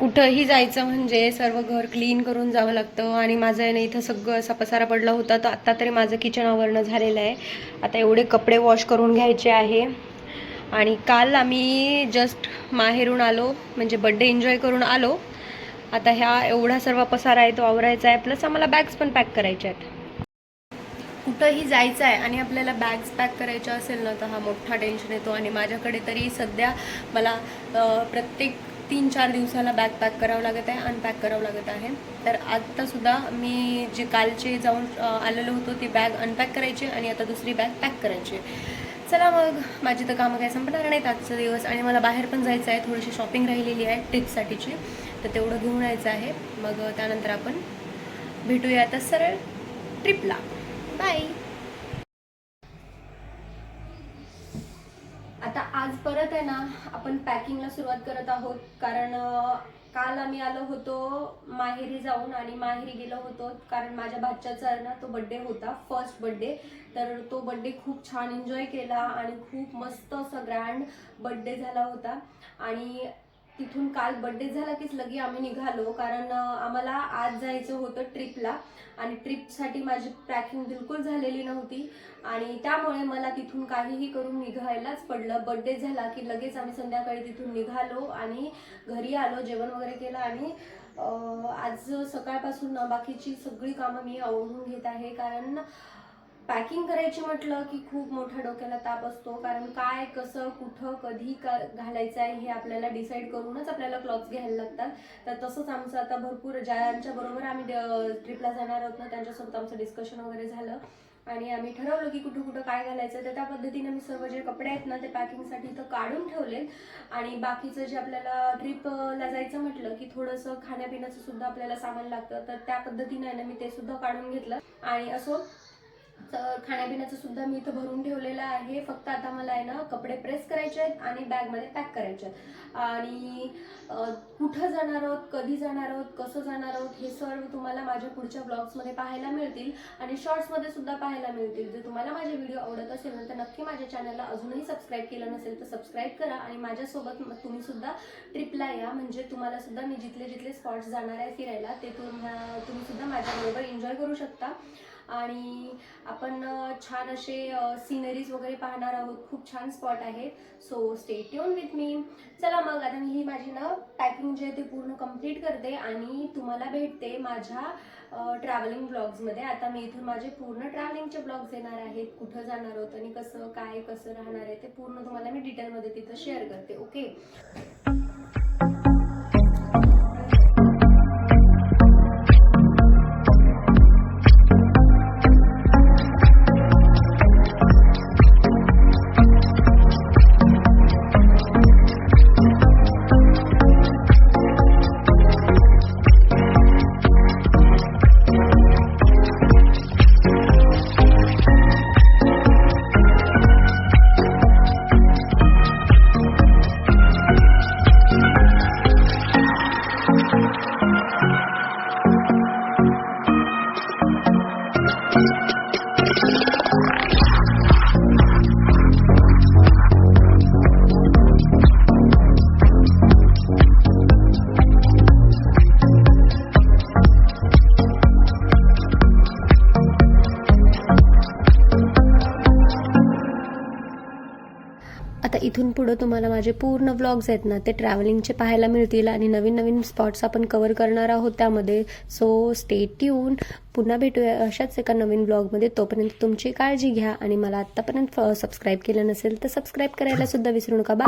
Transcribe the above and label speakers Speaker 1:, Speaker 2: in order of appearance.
Speaker 1: कुठंही जायचं म्हणजे सर्व घर क्लीन करून जावं लागतं आणि माझं आहे ना इथं सगळं असा पसारा पडला होता तर आत्ता तरी माझं किचन आवरणं झालेलं आहे. आता एवढे कपडे वॉश करून घ्यायचे आहे. आणि काल आम्ही जस्ट माहेरून आलो म्हणजे बड्डे एन्जॉय करून आलो. आता ह्या एवढा सर्व पसारा आहे तो आवरायचा आहे प्लस आम्हाला बॅग्स पण पॅक करायच्या आहेत. कुठंही जायचं आहे आणि आपल्याला बॅग्स पॅक करायच्या असेल ना तर हा मोठा टेन्शन येतो. आणि माझ्याकडे तरी सध्या मला प्रत्येक तीन चार दिवसाला बॅग पॅक करावं लागत आहे अनपॅक करावं लागत आहे. तर आत्तासुद्धा मी जे कालचे जाऊन आलेलो होतो ती बॅग अनपॅक करायची आणि आता दुसरी बॅग पॅक करायची चला मग माझी तर कामं काय संपणार नाहीत आजचा दिवस आणि मला बाहेर पण जायचं आहे थोडीशी शॉपिंग राहिलेली आहे ट्रिपसाठीची तर तेवढं घेऊन यायचं आहे. मग त्यानंतर आपण भेटूया आता सरळ ट्रिपला बाय आज परत आहे ना आपण पॅकिंगला सुरुवात करत आहोत. कारण काल आम्ही आलो होतो माहेरी जाऊन आणि माहेरी गेलो होतो कारण माझ्या भाच्याचा आहे ना तो बड्डे होता फर्स्ट बड्डे तर तो बड्डे खूप छान एन्जॉय केला आणि खूप मस्त असा ग्रँड बड्डे झाला होता. आणि तिथून काल बड्डे झाला कीच लगे आम्ही निघालो. कारण आम्हाला आज जायचं होतं ट्रिपला आणि ट्रिपसाठी माझी पॅकिंग बिलकुल झालेली नव्हती. आणि त्यामुळे मला तिथून काहीही करून निघायलाच पडलं. बड्डे झाला की लगेच आम्ही संध्याकाळी तिथून निघालो आणि घरी आलो जेवण वगैरे केलं आणि आज सकाळपासून बाकीची सगळी कामं मी आवडून घेत आहे. कारण पॅकिंग करायची म्हटलं की खूप मोठ्या डोक्याला ताप असतो. कारण काय कसं कुठं कधी का घालायचं आहे हे आपल्याला डिसाईड करूनच आपल्याला क्लॉथ्स घ्यायला लागतात. तर तसंच आमचं आता भरपूर ज्यांच्या बरोबर आम्ही ट्रिपला जाणार आहोत ना त्यांच्यासोबत आमचं डिस्कशन वगैरे झालं. आणि आम्ही ठरवलं की कुठं कुठं काय घालायचं तर त्या पद्धतीने मी सर्व जे कपडे आहेत ना ते पॅकिंगसाठी तर काढून ठेवले आणि बाकीचं जे आपल्याला ट्रिपला जायचं म्हटलं की थोडंसं खाण्यापिण्याचं सुद्धा आपल्याला सामान लागतं. तर त्या पद्धतीने ना मी ते सुद्धा काढून घेतलं. आणि असो खाण्यापिण्याचं सुद्धा मी इथं भरून ठेवलेलं आहे. फक्त आता मला आहे ना कपडे प्रेस करायचे आहेत आणि बॅगमध्ये पॅक करायचे आहेत. आणि कुठं जाणार आहोत कधी जाणार आहोत कसं जाणार आहोत हे सर्व तुम्हाला माझ्या पुढच्या ब्लॉग्समध्ये पाहायला मिळतील. आणि शॉर्ट्समध्ये सुद्धा पाहायला मिळतील. जर तुम्हाला माझे व्हिडिओ आवडत असेल ना तर नक्की माझ्या चॅनलला अजूनही सबस्क्राईब केलं नसेल तर सबस्क्राईब करा आणि माझ्यासोबत तुम्ही सुद्धा ट्रिपला या. म्हणजे तुम्हाला सुद्धा मी जिथले जिथले स्पॉट्स जाणार आहे फिरायला ते तुम्हा- तुम्ही सुद्धा माझ्याबरोबर एन्जॉय करू शकता. आणि आपण छान असे सिनरीज वगैरे पाहणार आहोत. खूप छान स्पॉट आहेत so stay tune with me चला मग आता मी ही माझी ना पॅकिंग जे आहे ते पूर्ण कंप्लीट करते आणि तुम्हाला भेटते माझ्या ट्रॅव्हलिंग ब्लॉग्समध्ये आता मी इथून माझे पूर्ण ट्रॅव्हलिंगचे ब्लॉग्स येणार आहेत. कुठं जाणार आहोत आणि कसं काय कसं राहणार आहे ते पूर्ण तुम्हाला मी डिटेलमध्ये तिथं शेअर करते. ओके इथून पुढं तुम्हाला माझे पूर्ण व्लॉग्स आहेत ना ते ट्रॅव्हलिंगचे पाहायला मिळतील आणि नवीन नवीन स्पॉट्स आपण कवर करणार आहोत त्यामध्ये. सो स्टे ट्यून पुन्हा भेटूया अशाच एका नवीन ब्लॉगमध्ये तोपर्यंत तुमची काळजी घ्या आणि मला आत्तापर्यंत सबस्क्राईब केलं नसेल तर सबस्क्राईब करायला सुद्धा विसरू नका. बा